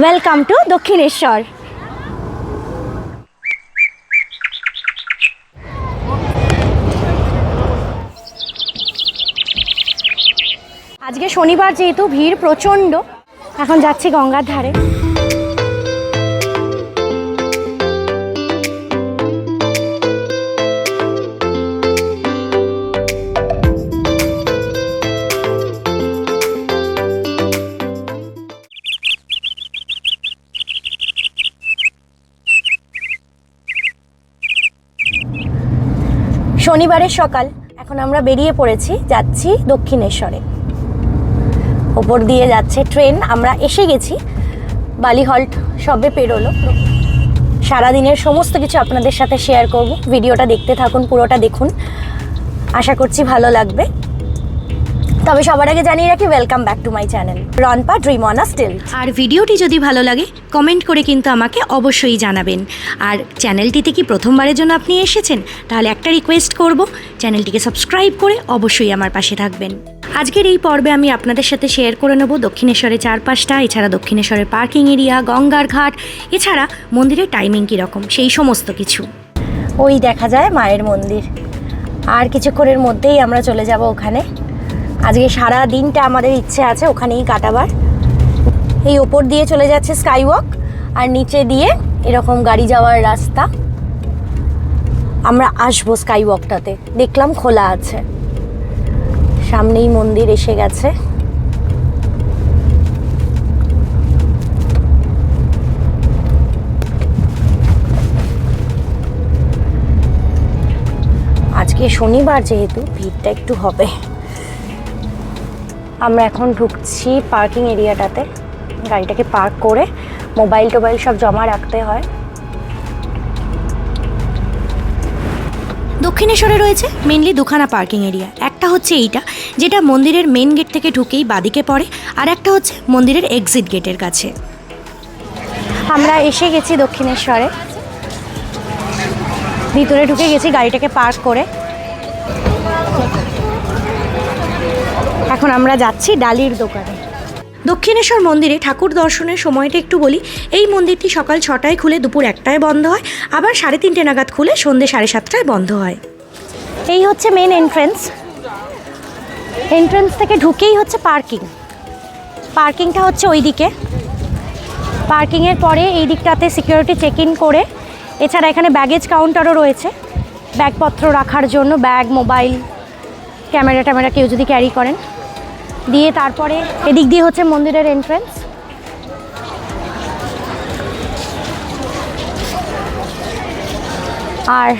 Welcome to Dakshineswar আজকে শনিবার যেহেতু ভিড় প্রচণ্ড এখন যাচ্ছি গঙ্গার ধারে। শনিবারের সকাল। এখন আমরা বেরিয়ে পড়েছি, যাচ্ছি দক্ষিণেশ্বরে। ওপর দিয়ে যাচ্ছে ট্রেন, আমরা এসে গেছি। বালি হল্ট সবে পেরোলো। সারাদিনের সমস্ত কিছু আপনাদের সাথে শেয়ার করব। ভিডিওটা দেখতে থাকুন, পুরোটা দেখুন। আশা করছি ভালো লাগবে। তবে সবার আগে জানিয়ে রাখি welcome back to my channel Ronpa dream on still আর ভিডিওটি যদি ভালো লাগে কমেন্ট করে কিন্তু আমাকে অবশ্যই জানাবেন। আর চ্যানেলটিতে কি প্রথমবারের জন্য আপনি এসেছেন তাহলে একটা রিকোয়েস্ট করব চ্যানেলটিকে সাবস্ক্রাইব করে অবশ্যই আমার পাশে থাকবেন। আজকের এই পর্বে আমি আপনাদের সাথে শেয়ার করে নেব দক্ষিণেশ্বরের চারপাশটা এছাড়া দক্ষিণেশ্বরের পার্কিং এরিয়া গঙ্গার ঘাট এছাড়া মন্দিরের টাইমিং কীরকম সেই সমস্ত কিছু। ওই দেখা যায় মায়ের মন্দির। আর কিছুক্ষণের মধ্যেই আমরা চলে যাব ওখানে। আজকে সারা দিনটা আমাদের ইচ্ছে আছে ওখানেই কাটাবার। এই ওপর দিয়ে চলে যাচ্ছে স্কাই ওয়াক আর নিচে দিয়ে এরকম গাড়ি যাওয়ার রাস্তা। আমরা আসব স্কাই ওয়াকটাতে দেখলাম খোলা আছে। সামনেই মন্দির এসে গেছে। আজকে শনিবার যেহেতু, ভিড়টা একটু হবে। আমরা এখন ঢুকছি পার্কিং এরিয়াটাতে গাড়িটাকে পার্ক করে মোবাইল টোবাইল সব জমা রাখতে হয়। দক্ষিণেশ্বরে রয়েছে মেনলি দুখানা পার্কিং এরিয়া একটা হচ্ছে এইটা যেটা মন্দিরের মেন গেট থেকে ঢুকেই বাদিকে পড়ে আর একটা হচ্ছে মন্দিরের এক্সিট গেটের কাছে। আমরা এসে গেছি দক্ষিণেশ্বরে। ভিতরে ঢুকে গেছি গাড়িটাকে পার্ক করে। এখন আমরা যাচ্ছি ডালির দোকানে। দক্ষিণেশ্বর মন্দিরে ঠাকুর দর্শনের সময়টা একটু বলি। এই মন্দিরটি সকাল ছটায় খুলে দুপুর একটায় বন্ধ হয়, আবার সাড়ে তিনটে নাগাদ খুলে সন্ধে সাড়ে সাতটায় বন্ধ হয়। এই হচ্ছে মেন এন্ট্রেন্স এন্ট্রেন্স থেকে ঢুকেই হচ্ছে পার্কিং পার্কিংটা হচ্ছে ওই দিকে পার্কিংয়ের পরে এই দিকটাতে সিকিউরিটি চেক ইন করে। এছাড়া এখানে ব্যাগেজ কাউন্টারও রয়েছে। ব্যাগপত্র রাখার জন্য ব্যাগ মোবাইল ক্যামেরা ট্যামেরা কেউ যদি ক্যারি করেন। দিয়ে তারপরে এদিক দিয়ে হচ্ছে মন্দিরের এন্ট্রেন্স আর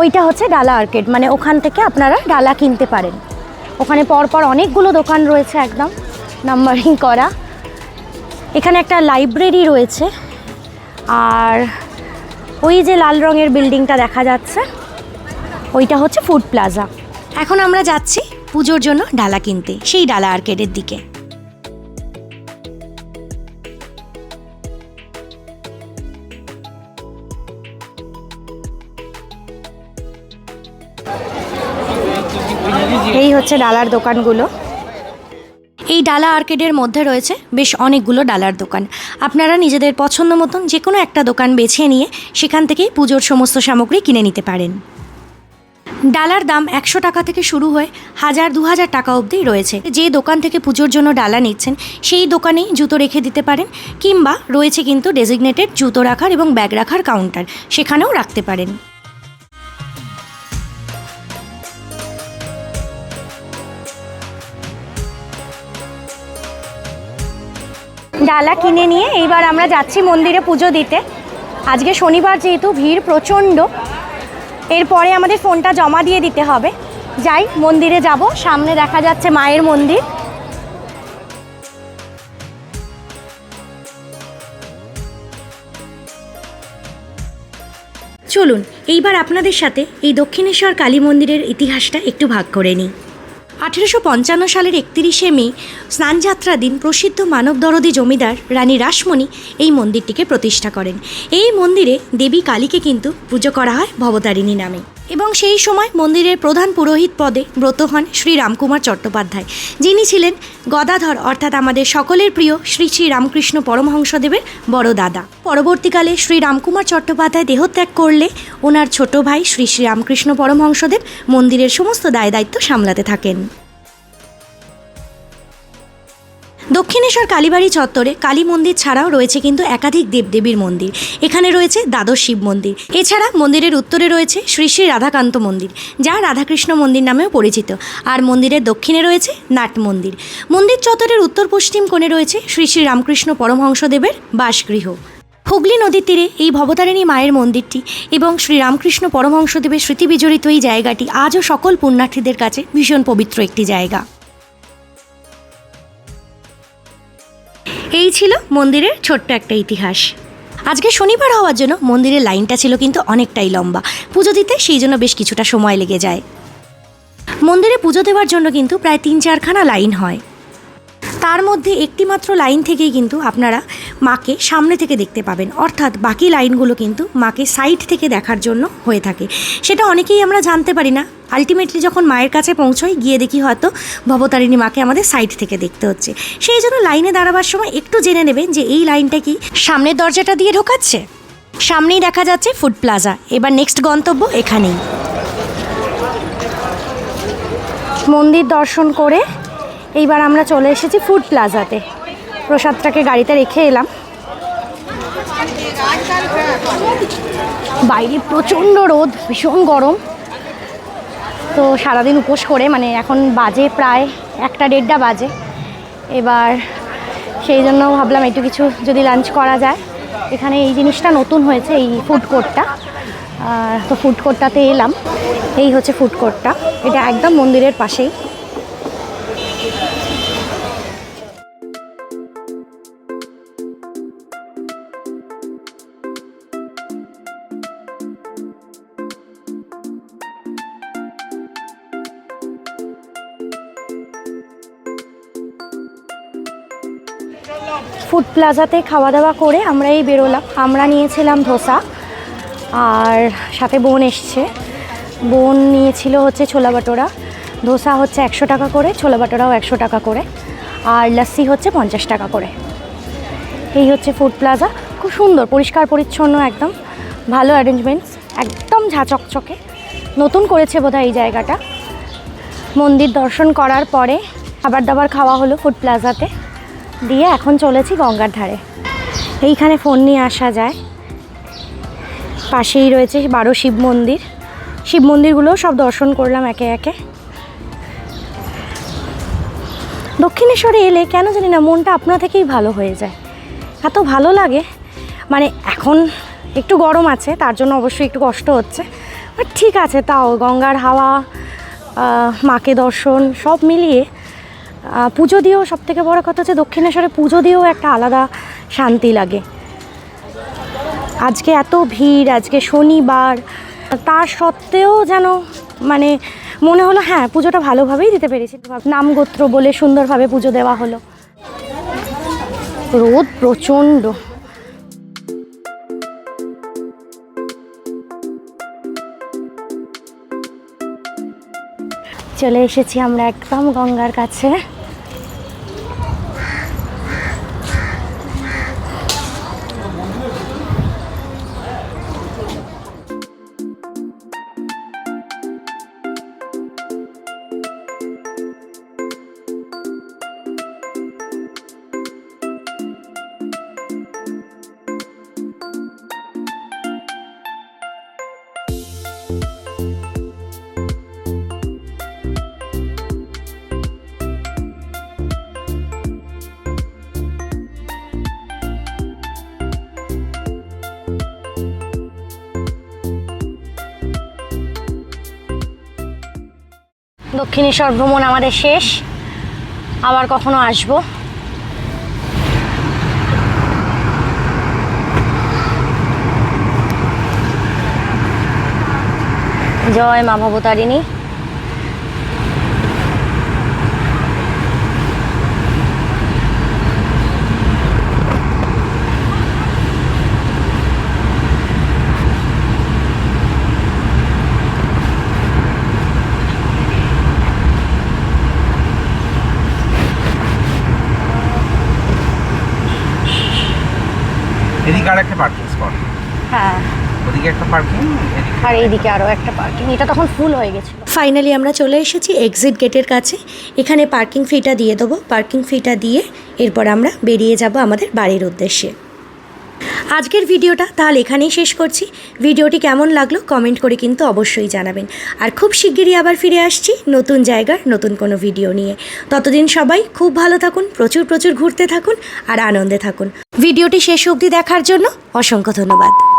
ওইটা হচ্ছে ডালা আর্কেড মানে ওখান থেকে আপনারা ডালা কিনতে পারেন। ওখানে পরপর অনেকগুলো দোকান রয়েছে একদম নাম্বারিং করা। এখানে একটা লাইব্রেরি রয়েছে, আর ওই যে লাল রঙের বিল্ডিংটা দেখা যাচ্ছে, ওইটা হচ্ছে ফুড প্লাজা এখন আমরা যাচ্ছি পুজোর জন্য ডালা কিনতে, সেই ডালা আর্কেডের দিকে। এই হচ্ছে ডালার দোকানগুলো। এই ডালা আর্কেডের মধ্যে রয়েছে বেশ অনেকগুলো ডালার দোকান। আপনারা নিজেদের পছন্দ মতন যে কোনো একটা দোকান বেছে নিয়ে সেখান থেকেই পুজোর সমস্ত সামগ্রী কিনে নিতে পারেন। ডালার দাম একশো টাকা থেকে শুরু হয়ে হাজার দু হাজার টাকা অবধি রয়েছে। যে দোকান থেকে পুজোর জন্য ডালা নিচ্ছেন, সেই দোকানেই জুতো রেখে দিতে পারেন, কিংবা রয়েছে কিন্তু ডেজিগনেটেড জুতো রাখার এবং ব্যাগ রাখার কাউন্টার সেখানেও রাখতে পারেন। ডালা কিনে নিয়ে এইবার আমরা যাচ্ছি মন্দিরে পুজো দিতে। আজকে শনিবার যেহেতু ভিড় প্রচণ্ড এরপরে আমাদের ফোনটা জমা দিয়ে দিতে হবে। যাই, মন্দিরে যাব। সামনে দেখা যাচ্ছে মায়ের মন্দির। চলুন, এইবার আপনাদের সাথে এই দক্ষিণেশ্বর কালী মন্দিরের ইতিহাসটা একটু ভাগ করে নিই। আঠেরোশো পঞ্চান্ন সালের একত্রিশে মে, স্নানযাত্রা দিন প্রসিদ্ধ মানবদরদি জমিদার রানী রাসমণি এই মন্দিরটিকে প্রতিষ্ঠা করেন। এই মন্দিরে দেবী কালীকে কিন্তু পুজো করা হয় ভবতারিণী নামে। এবং সেই সময় মন্দিরের প্রধান পুরোহিত পদে ব্রত হন শ্রী রামকুমার চট্টোপাধ্যায়। যিনি ছিলেন গদাধর অর্থাৎ আমাদের সকলের প্রিয় শ্রী শ্রী রামকৃষ্ণ পরমহংসদেবের বড় দাদা। পরবর্তীকালে শ্রী রামকুমার চট্টোপাধ্যায় দেহত্যাগ করলে ওনার ছোট ভাই শ্রী শ্রী রামকৃষ্ণ পরমহংসদেব মন্দিরের সমস্ত দায় দায়িত্ব সামলাতে থাকেন। দক্ষিণেশ্বর কালীবাড়ি চত্বরে কালী মন্দির ছাড়াও রয়েছে কিন্তু একাধিক দেবদেবীর মন্দির। এখানে রয়েছে দ্বাদশ শিব মন্দির। এছাড়া মন্দিরের উত্তরে রয়েছে শ্রী শ্রী রাধাকান্ত মন্দির, যা রাধাকৃষ্ণ মন্দির নামেও পরিচিত। আর মন্দিরের দক্ষিণে রয়েছে নাট মন্দির। মন্দির চত্বরের উত্তর পশ্চিম কোণে রয়েছে শ্রী শ্রী রামকৃষ্ণ পরমহংসদেবের বাসগৃহ। হুগলি নদীর তীরে এই ভবতারিণী মায়ের মন্দিরটি এবং শ্রীরামকৃষ্ণ পরমহংসদেবের স্মৃতি বিজড়িত এই জায়গাটি আজও সকল পুণ্যার্থীদের কাছে ভীষণ পবিত্র একটি জায়গা। এই ছিল মন্দিরের ছোট্ট একটা ইতিহাস। আজকে শনিবার হওয়ার জন্য মন্দিরের লাইনটা ছিল কিন্তু অনেকটাই লম্বা। পুজো দিতে সেই জন্য বেশ কিছুটা সময় লেগে যায়। মন্দিরে পুজো দেওয়ার জন্য কিন্তু প্রায় তিন চারখানা লাইন হয়। তার মধ্যে একটি মাত্র লাইন থেকেই কিন্তু আপনারা মাকে সামনে থেকে দেখতে পাবেন। অর্থাৎ বাকি লাইনগুলো কিন্তু মাকে সাইড থেকে দেখার জন্য হয়ে থাকে। সেটা অনেকেই আমরা জানতে পারি না। আলটিমেটলি যখন মায়ের কাছে পৌঁছই, গিয়ে দেখি হয়তো ভবতারিণী মাকে আমাদের সাইড থেকে দেখতে হচ্ছে। সেই জন্য লাইনে দাঁড়াবার সময় একটু জেনে নেবেন যে এই লাইনটা কি সামনের দরজাটা দিয়ে ঢোকাচ্ছে? সামনেই দেখা যাচ্ছে ফুড প্লাজা। এবার নেক্সট গন্তব্য এখানেই। মন্দির দর্শন করে এইবার আমরা চলে এসেছি ফুড প্লাজাতে। প্রসাদটাকে গাড়িতে রেখে এলাম। বাইরে প্রচণ্ড রোদ, ভীষণ গরম। তো সারাদিন উপোস করে মানে এখন বাজে প্রায় একটা দেড়টা বাজে। এবার সেই জন্য ভাবলাম একটু কিছু যদি লাঞ্চ করা যায়। এখানে এই জিনিসটা নতুন হয়েছে, এই ফুড কোর্টটা তো ফুড কোর্টটাতে এলাম। এই হচ্ছে ফুড কোর্টটা এটা একদম মন্দিরের পাশেই। ফুড প্লাজাতে খাওয়া দাওয়া করে আমরা এই বেরোলাম। আমরা নিয়েছিলাম ধোসা, আর সাথে বোন এসছে। বোন নিয়েছিল হচ্ছে ছোলা বাটোরা। ধোসা হচ্ছে একশো টাকা করে, ছোলা বাটোরাও একশো টাকা করে, আর লাস্সি হচ্ছে পঞ্চাশ টাকা করে। এই হচ্ছে ফুড প্লাজা। খুব সুন্দর, পরিষ্কার, পরিচ্ছন্ন একদম। ভালো অ্যারেঞ্জমেন্টস একদম ঝাঁচকচকে। নতুন করেছে বোধহয় এই জায়গাটা। মন্দির দর্শন করার পরে খাবার দাবার খাওয়া হলো ফুড প্লাজাতে। দিয়ে এখন চলেছি গঙ্গার ধারে। এইখানে ফোন নিয়ে আসা যায়। পাশেই রয়েছে বারো শিব মন্দির। শিব মন্দিরগুলোও সব দর্শন করলাম একে একে। দক্ষিণেশ্বরে এলে কেন জানি না মনটা আপনা থেকেই ভালো হয়ে যায়। এত ভালো লাগে। মানে এখন একটু গরম আছে, তার জন্য অবশ্যই একটু কষ্ট হচ্ছে। বাট ঠিক আছে, তাও গঙ্গার হাওয়া মাকে দর্শন সব মিলিয়ে পুজো দিয়েও সব থেকে বড় কথা হচ্ছে দক্ষিণেশ্বরে পুজো দিয়েও একটা আলাদা শান্তি লাগে। আজকে এত ভিড়, আজকে শনিবার, তার সত্ত্বেও যেন মানে মনে হলো হ্যাঁ পুজোটা ভালোভাবেই দিতে পেরেছি। নাম গোত্র বলে সুন্দরভাবে পুজো দেওয়া হলো। রোদ প্রচণ্ড। চলে এসেছি আমরা একদম গঙ্গার কাছে। দক্ষিণেশ্বর ভ্রমণ আমাদের শেষ। আবার কখনো আসব। জয় মা ভবতারিণী। এদিকে আর একটা পার্কিং স্পট হ্যাঁ। ওদিকে একটা পার্কিং এদিকে আর এইদিকে আরও একটা পার্কিং এটা তখন ফুল হয়ে গেছিল। ফাইনালি আমরা চলে এসেছি এক্সিট গেটের কাছে। এখানে পার্কিং ফিটা দিয়ে দেবো। পার্কিং ফিটা দিয়ে এরপর আমরা বেরিয়ে যাব আমাদের বাড়ির উদ্দেশ্যে। আজকের ভিডিওটা তাহলে এখানেই শেষ করছি। ভিডিওটি কেমন লাগল কমেন্ট করে কিন্তু অবশ্যই জানাবেন। আর খুব শিগগিরই আবার ফিরে আসছি নতুন জায়গার নতুন কোনো ভিডিও নিয়ে। ততদিন সবাই খুব ভালো থাকুন, প্রচুর প্রচুর ঘুরতে থাকুন আর আনন্দে থাকুন। ভিডিওটি শেষ অবধি দেখার জন্য অসংখ্য ধন্যবাদ।